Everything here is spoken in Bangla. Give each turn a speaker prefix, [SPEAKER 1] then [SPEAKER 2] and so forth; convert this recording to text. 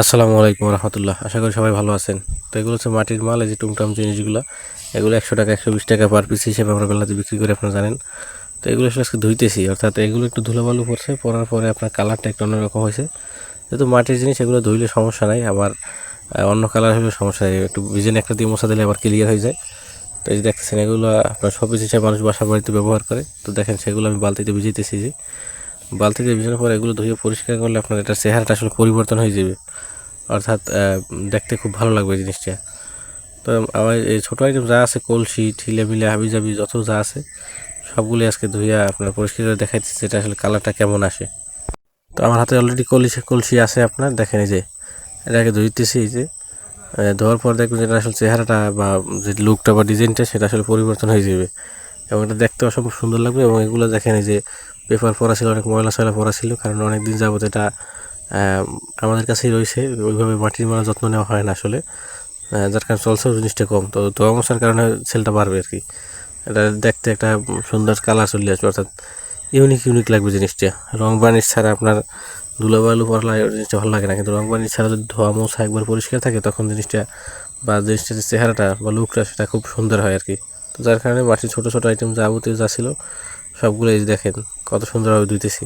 [SPEAKER 1] আসসালামু আলাইকুম রহমতুল্লাহ। আশা করি সবাই ভালো আছেন। তো এগুলো হচ্ছে মাটির মাল, এই যে টুমটাম জিনিসগুলো। এগুলো একশো টাকা, একশো বিশ টাকা পার পিস হিসেবে আমরা বেলাতে বিক্রি করে, আপনারা জানেন। তো এগুলো আসলে আজকে ধুইতেছি। অর্থাৎ এগুলো একটু ধুলোবালু পড়ছে, পরার পরে আপনার কালারটা একটু অন্যরকম হয়েছে। যেহেতু মাটির জিনিস, এগুলো ধুইলে সমস্যা নাই। আবার অন্য কালার হলে সমস্যা নেই। একটু ভিজেন একটা দিয়ে মশা দিলে আবার ক্লিয়ার হয়ে যায়। তো এই যে দেখতেছেন, এগুলো আপনার শপিস হিসেবে মানুষ বাসা বাড়িতে ব্যবহার করে। তো দেখেন, সেগুলো আমি বালতিতে ভিজাইতেছি যে। বালতিতে ভিজানোর পর এগুলো ধুয়ে পরিষ্কার করলে আপনার এটা চেহারাটা আসলে পরিবর্তন হয়ে যাবে। অর্থাৎ দেখতে খুব ভালো লাগবে জিনিসটা। তো আমার এই ছোটো আইটেম যা আছে, কলসি ঠিলে মিলে হাবি জাবি যত যা আছে, সবগুলি আজকে ধুইয়া আপনার পরিষ্কার করে দেখাইতেছে এটা আসলে কালারটা কেমন আসে। তো আমার হাতে অলরেডি কলসি কলসি আছে আপনার, দেখেন যে এটাকে ধুইতেছি যে ধোয়ার পর দেখবেন যেটা আসলে চেহারাটা বা যে লুকটা বা ডিজাইনটা সেটা আসলে পরিবর্তন হয়ে যাবে। এবং এটা দেখতে অসম্ভব সুন্দর লাগবে এবং এগুলো দেখেন যে পেপার পরা ছিল অনেক ময়লা সয়লা পরা ছিল কারণ অনেক দিন যাবত এটা আমাদের কাছেই রয়েছে, ওইভাবে মাটির মারা যত্ন নেওয়া হয় না আসলে যার কারণে চলছেও জিনিসটা কম। তো ধোয়া মশার কারণে সেলটা বাড়বে আর কি। এটা দেখতে একটা সুন্দর কালার চলে আসবে, অর্থাৎ ইউনিক ইউনিক লাগবে জিনিসটা। রং বার্নিশ ছাড়া আপনার ধুলোবালু পড়লা জিনিসটা ভালো লাগে না, কিন্তু রং বার্নিশ ছাড়া যদি ধোয়া মোছা একবার পরিষ্কার থাকে, তখন জিনিসটা বা জিনিসটার চেহারাটা বা লুকটা সেটা খুব সুন্দর হয় আর কি। তো যার কারণে মাটির ছোটো ছোটো আইটেম যাবতীয় যা ছিল সবগুলো দেখেন কত সুন্দরভাবে ধুইতেছি।